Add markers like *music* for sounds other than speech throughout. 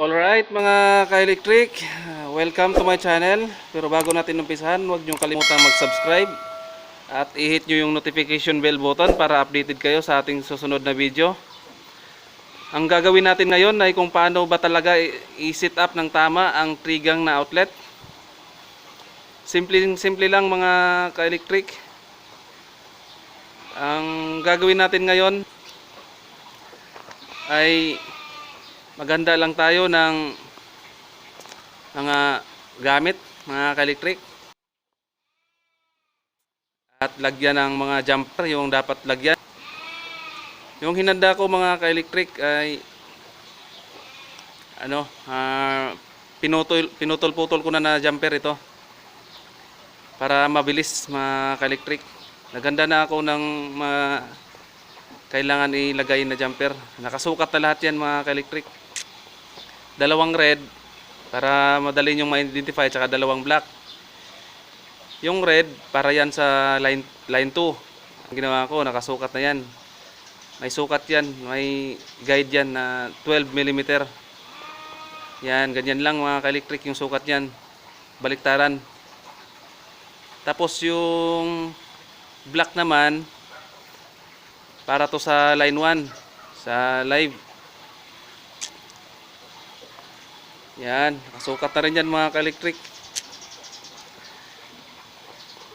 Alright mga ka-electric, welcome to my channel. Pero bago natin umpisahan, huwag niyong kalimutan mag-subscribe at i-hit niyo yung notification bell button para updated kayo sa ating susunod na video. Ang gagawin natin ngayon ay kung paano ba talaga i-set up ng tama ang trigang na outlet. Simple, simple lang mga ka-electric. Ang gagawin natin ngayon ay maganda lang tayo ng mga gamit, mga ka-electric. At lagyan ng mga jumper, yung dapat lagyan. Yung hinanda ko mga ka-electric ay ano, ah, pinutol pinutol-putol ko na na jumper ito. Para mabilis mga ka-electric. Naganda na ako ng mga kailangan ilagay na jumper. Nakasukat na lahat yan mga ka-electric dalawang red para madali nyong ma-identify tsaka dalawang black. Yung red para yan sa line line 2 ang ginawa ko nakasukat na yan. May sukat yan may guide yan na 12 mm yan ganyan lang mga ka-electric yung sukat yan. Baliktaran. Tapos yung black naman para to sa line 1 sa live Yan, nakasukat na rin yan mga ka-electric.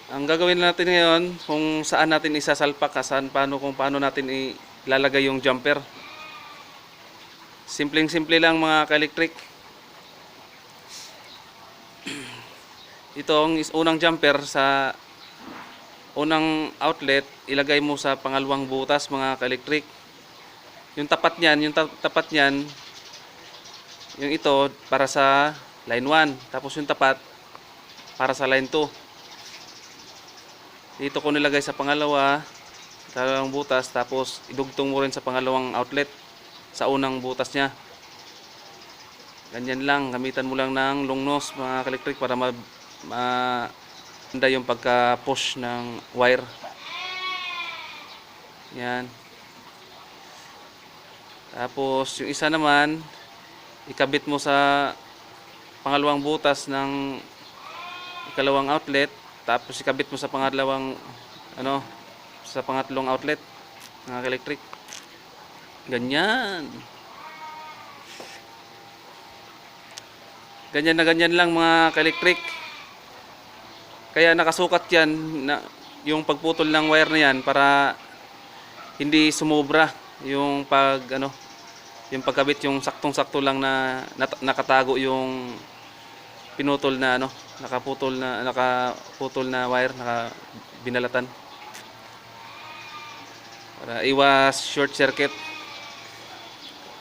Ang gagawin natin ngayon, kung saan natin isasalpak, saan, paano, kung paano natin ilalagay yung jumper. Simpleng-simple lang mga ka-electric. *clears throat* Itong is unang jumper sa unang outlet, ilagay mo sa pangalawang butas mga ka-electric. Yung tapat niyan, yung ta- tapat niyan, yung ito para sa line 1 tapos yung tapat para sa line 2 dito ko nilagay sa pangalawa dalawang butas tapos idugtong mo rin sa pangalawang outlet sa unang butas niya. Ganyan lang gamitan mo lang ng long nose mga electric para ma, ma yung pagka push ng wire. Yan. Tapos yung isa naman ikabit mo sa pangalawang butas ng ikalawang outlet tapos ikabit mo sa pangalawang ano sa pangatlong outlet ng electric ganyan. Ganyan na ganyan lang mga ka-electric. Kaya nakasukat yan na yung pagputol ng wire na yan para hindi sumobra yung pag ano yung pagkabit yung saktong-sakto lang na nakatago yung pinutol na ano, nakaputol na nakaputol na wire, naka binalatan. Para iwas short circuit.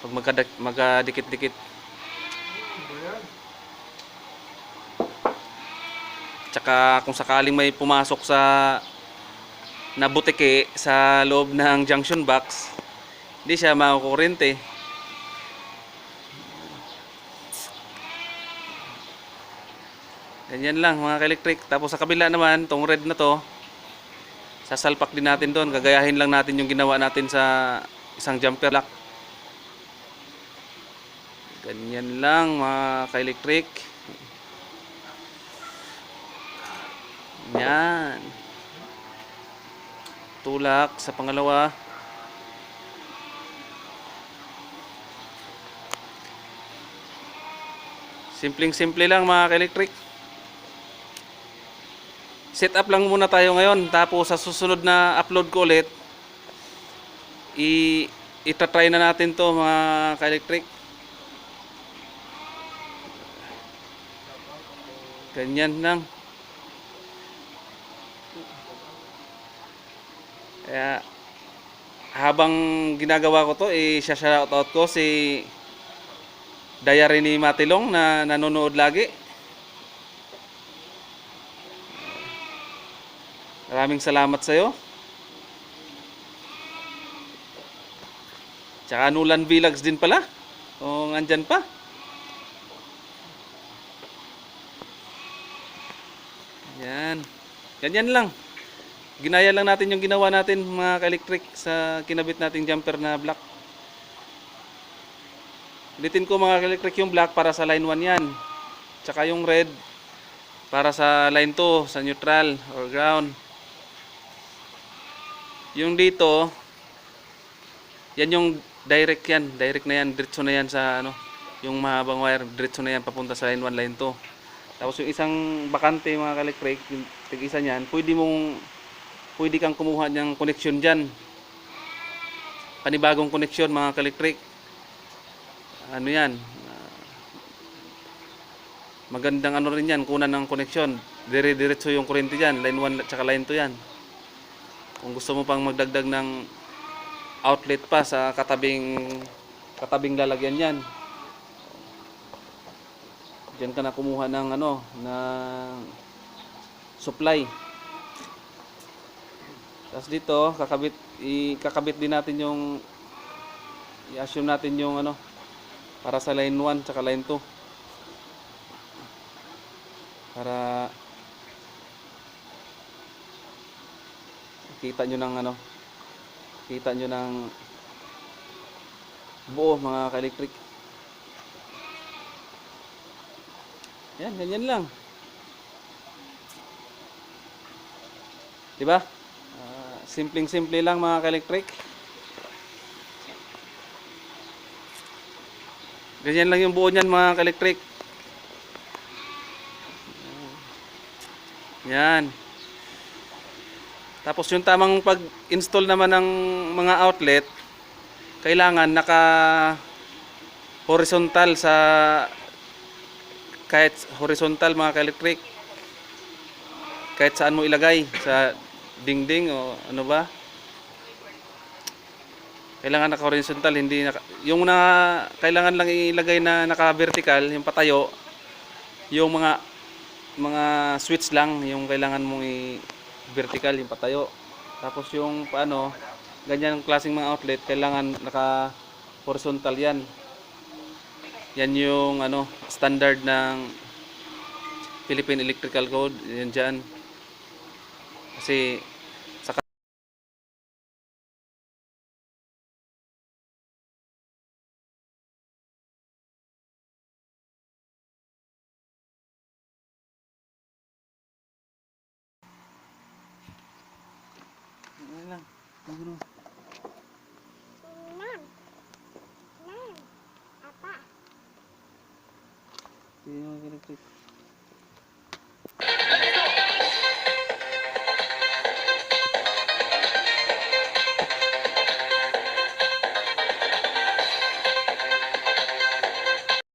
Pag magkadak- magkadikit-dikit. Tsaka kung sakaling may pumasok sa na butike sa loob ng junction box, hindi siya makukurente. Ganyan lang mga ka-electric. Tapos sa kabila naman, tong red na to, sasalpak din natin doon. Gagayahin lang natin yung ginawa natin sa isang jumper lock. Ganyan lang mga ka-electric. Yan. Tulak sa pangalawa. Simpleng-simple lang mga ka-electric set up lang muna tayo ngayon. Tapos sa susunod na upload ko ulit i itatry na natin to mga ka-electric. Ganyan lang. Kaya habang ginagawa ko to i-shoutout ko si Diary ni Matilong na nanonood lagi Maraming salamat sa iyo. Tsaka Nulan Vlogs din pala. O andyan pa. Yan. Ganyan lang. Ginaya lang natin yung ginawa natin mga ka-electric sa kinabit nating jumper na black. Ulitin ko mga electric yung black para sa line 1 yan. Tsaka yung red para sa line 2, sa neutral or ground. Yung dito, yan yung direct yan. Direct na yan. Diretso na yan sa ano. Yung mahabang wire. Diretso na yan papunta sa line 1, line 2. Tapos yung isang bakante mga electric, yung tig-isa niyan, pwede mong pwede kang kumuha ng connection diyan. Panibagong connection mga electric. Ano yan? magandang ano rin yan, kunan ng connection. Dire-diretso yung kuryente diyan, line 1 at saka line 2 yan. Kung gusto mo pang magdagdag ng outlet pa sa katabing katabing lalagyan yan. Diyan ka na kumuha ng ano, ng supply. Tapos dito, kakabit ikakabit din natin yung i-assume natin yung ano para sa line 1 tsaka line 2. Para kita nyo ng ano kita nyo ng buo mga ka-electric. Yan, ganyan lang. Diba? Ah, simpleng simple lang mga ka-electric. Ganyan lang yung buo niyan mga ka-electric. Yan tapos yung tamang pag-install naman ng mga outlet, kailangan naka horizontal sa kahit horizontal mga ka-electric. Kahit saan mo ilagay sa dingding o ano ba? Kailangan naka horizontal, hindi naka, yung na kailangan lang ilagay na naka vertical, yung patayo, yung mga mga switch lang yung kailangan mong i vertical yung patayo. Tapos yung paano, ganyan klaseng mga outlet, kailangan naka horizontal yan. Yan yung ano, standard ng Philippine Electrical Code, yan dyan. Kasi Magano. Ma'am. Ma'am. Apa? Hindi yung electric.